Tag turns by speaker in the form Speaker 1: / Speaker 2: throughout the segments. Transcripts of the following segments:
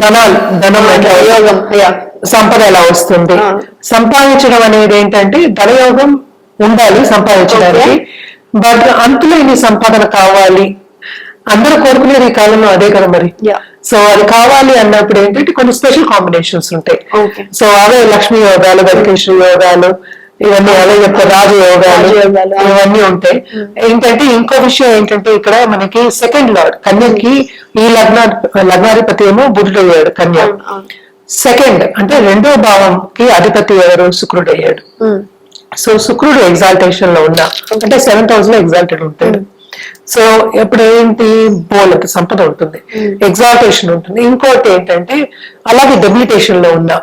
Speaker 1: ధనాలు ధనం ఎట్లా
Speaker 2: యోగం యా.
Speaker 1: సంపద ఎలా వస్తుంది. సంపాదించడం అనేది ఏంటంటే ధనయోగం ఉండాలి సంపాదించడానికి. బట్ అంతులేని సంపాదన కావాలి. అందరూ కోరుకునేది ఈ కాలంలో అదే కదా మరి. సో అది కావాలి అన్నప్పుడు ఏంటంటే కొన్ని స్పెషల్ కాంబినేషన్స్ ఉంటాయి. సో అవే లక్ష్మీ యోగాలు వెంకటేశ్వర యోగాలు ఇవన్నీ చెప్తారు. రాజయోగాలు. ఇవన్నీ ఉంటాయి. ఏంటంటే ఇంకో విషయం ఏంటంటే ఇక్కడ మనకి సెకండ్ లార్డ్ కన్యకి ఈ లగ్న లగ్నాధిపతి ఏమో బుద్ధుడు అయ్యాడు కన్య. సెకండ్ అంటే రెండో భావంకి అధిపతి ఎవరు? శుక్రుడు అయ్యాడు. సో శుక్రుడు ఎగ్జాల్టేషన్లో ఉన్న అంటే సెవెంత్ హౌస్లో ఎగ్జాల్టెడ్ ఉంటాడు. సో ఎప్పుడు ఏంటి బోలత సంపద ఉంటుంది. ఎగ్జాల్టేషన్ ఉంటుంది. ఇంకోటి ఏంటంటే అలాగే డెబిలిటేషన్లో ఉన్న.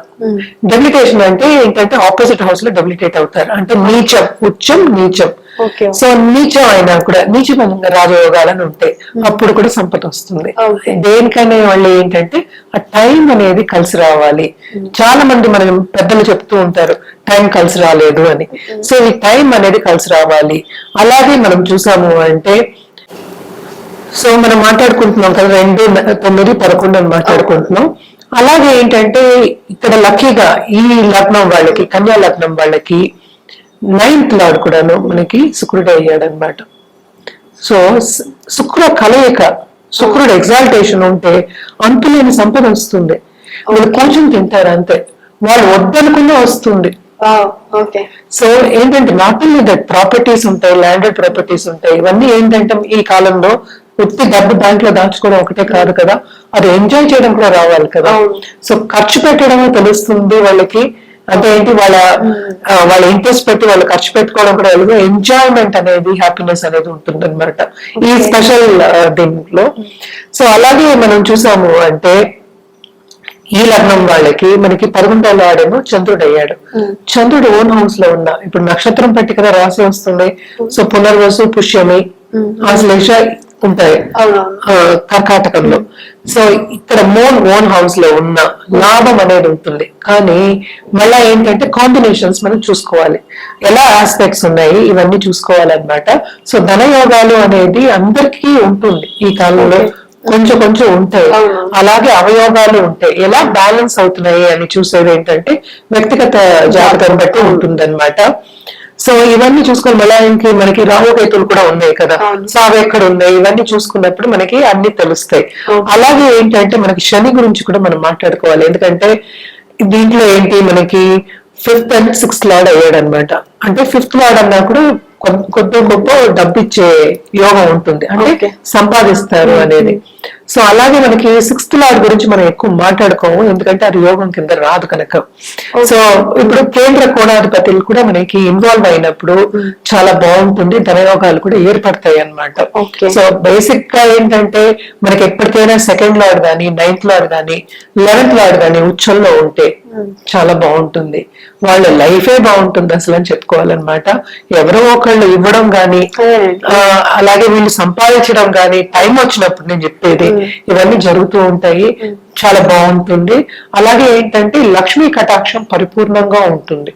Speaker 1: డెబిలిటేషన్ అంటే ఏంటంటే ఆపోజిట్ హౌస్లో డెబిలిటేట్ అవుతారు. అంటే నీచం ఉచ్చం నీచం సో నీచం అయినా కూడా నీచమైన రాజయోగాలను ఉంటాయి అప్పుడు కూడా సంపద వస్తుంది. దేనికైనా వాళ్ళు ఏంటంటే ఆ టైం అనేది కలిసి రావాలి. చాలా మంది మనం పెద్దలు చెప్తూ ఉంటారు టైం కలిసి రాలేదు అని. సో ఈ టైం అనేది కలిసి రావాలి. అలాగే మనం చూసాము అంటే సో మనం మాట్లాడుకుంటున్నాం కదా రెండు తొమ్మిది పదకొండు అని మాట్లాడుకుంటున్నాం. అలాగే ఏంటంటే ఇక్కడ లక్కీగా ఈ లగ్నం వాళ్ళకి కన్యా లగ్నం వాళ్ళకి నైన్త్ లార్డ్ కూడాను మనకి శుక్రుడు అయ్యాడు అనమాట సో శుక్ర కలయిక శుక్రుడు ఎగ్జాల్టేషన్ ఉంటే అంతులేని సంపద వస్తుంది. వాళ్ళు కొంచెం తింటారు అంతే. వాళ్ళు వద్దనుకున్నా వస్తుంది. సో ఏంటంటే నాట్ ఓన్లీ దట్ ప్రాపర్టీస్ ఉంటాయి ల్యాండెడ్ ప్రాపర్టీస్ ఉంటాయి ఇవన్నీ ఏంటంటే ఈ కాలంలో ఉత్తి డబ్బు బ్యాంక్లో దాచుకోవడం ఒకటే కాదు కదా. అది ఎంజాయ్ చేయడం కూడా రావాలి కదా. సో ఖర్చు పెట్టడమే తెలుస్తుంది వాళ్ళకి. అంటే ఏంటి వాళ్ళ వాళ్ళ ఇంట్రెస్ట్ పెట్టి వాళ్ళు ఖర్చు పెట్టుకోవడం కూడా వెళ్ళదు ఎంజాయ్మెంట్ అనేది హ్యాపీనెస్ అనేది ఉంటుంది అనమాట ఈ స్పెషల్ దీంట్లో. సో అలాగే మనం చూసాము అంటే ఈ లగ్నం వాళ్ళకి మనకి పదకొండవ ఆడేమో చంద్రుడు అయ్యాడు. చంద్రుడు ఓన్ హౌస్లో ఉన్న ఇప్పుడు నక్షత్రం పెట్టి కదా రాసి వస్తుంది. సో పునర్వసు పుష్యమి. ఆశ్లేష ఉంటాయి. కర్కాటకంలో. సో ఇక్కడ మోన్ ఓన్ హౌస్లో ఉన్న లాభం అనేది ఉంటుంది. కానీ మళ్ళా ఏంటంటే కాంబినేషన్స్ మనం చూసుకోవాలి. ఎలా ఆస్పెక్ట్స్ ఉన్నాయి ఇవన్నీ చూసుకోవాలన్నమాట. సో ధనయోగాలు అనేది అందరికీ ఉంటుంది ఈ కాలంలో. కొంచెం కొంచెం ఉంటాయి. అలాగే అవయోగాలు ఉంటాయి. ఎలా బ్యాలెన్స్ అవుతున్నాయి అని చూసేది ఏంటంటే వ్యక్తిగత జాతకం బట్టి ఉంటుందన్నమాట. సో ఇవన్నీ చూసుకొని మళ్ళీ ఇంక మనకి రాహుకేతులు కూడా ఉన్నాయి కదా.
Speaker 2: అవును.
Speaker 1: సో అవి ఎక్కడ ఉన్నాయి? ఇవన్నీ చూసుకున్నప్పుడు మనకి అన్ని తెలుస్తాయి. అలాగే ఏంటంటే మనకి శని గురించి కూడా మనం మాట్లాడుకోవాలి. ఎందుకంటే దీంట్లో ఏంటి మనకి ఫిఫ్త్ అండ్ సిక్స్త్ లార్డ్ అయ్యాడు అనమాట అంటే ఫిఫ్త్ లార్డ్ అన్నా కూడా కొద్ది గొప్ప డబ్బు ఇచ్చే యోగం ఉంటుంది. అంటే. సంపాదిస్తారు అనేది. సో అలాగే మనకి సిక్స్త్ లార్డ్ గురించి మనం ఎక్కువ మాట్లాడుకోము. ఎందుకంటే అది యోగం కింద రాదు కనుక. సో ఇప్పుడు కేంద్ర కోణాధిపతులు కూడా మనకి ఇన్వాల్వ్ అయినప్పుడు చాలా బాగుంటుంది. ధనయోగాలు కూడా ఏర్పడతాయి అన్నమాట.
Speaker 2: Okay.
Speaker 1: సో బేసిక్గా ఏంటంటే మనకి ఎప్పటికైనా సెకండ్ లార్డ్ గానీ నైన్త్ లార్డ్ గానీ లెవెన్త్ లార్డ్ గానీ ఉచ్చంలో ఉంటే చాలా బాగుంటుంది. వాళ్ళ లైఫే బాగుంటుంది అసలు అని చెప్పుకోవాలన్నమాట. ఎవరో ఒకళ్ళు ఇవ్వడం. ఆ, అలాగే వీళ్ళు సంపాదించడం గానీ టైం వచ్చినప్పుడు నేను చెప్పేది. ఇవన్నీ జరుగుతూ ఉంటాయి. చాలా బాగుంటుంది. అలాగే ఏంటంటే లక్ష్మీ కటాక్షం పరిపూర్ణంగా ఉంటుంది.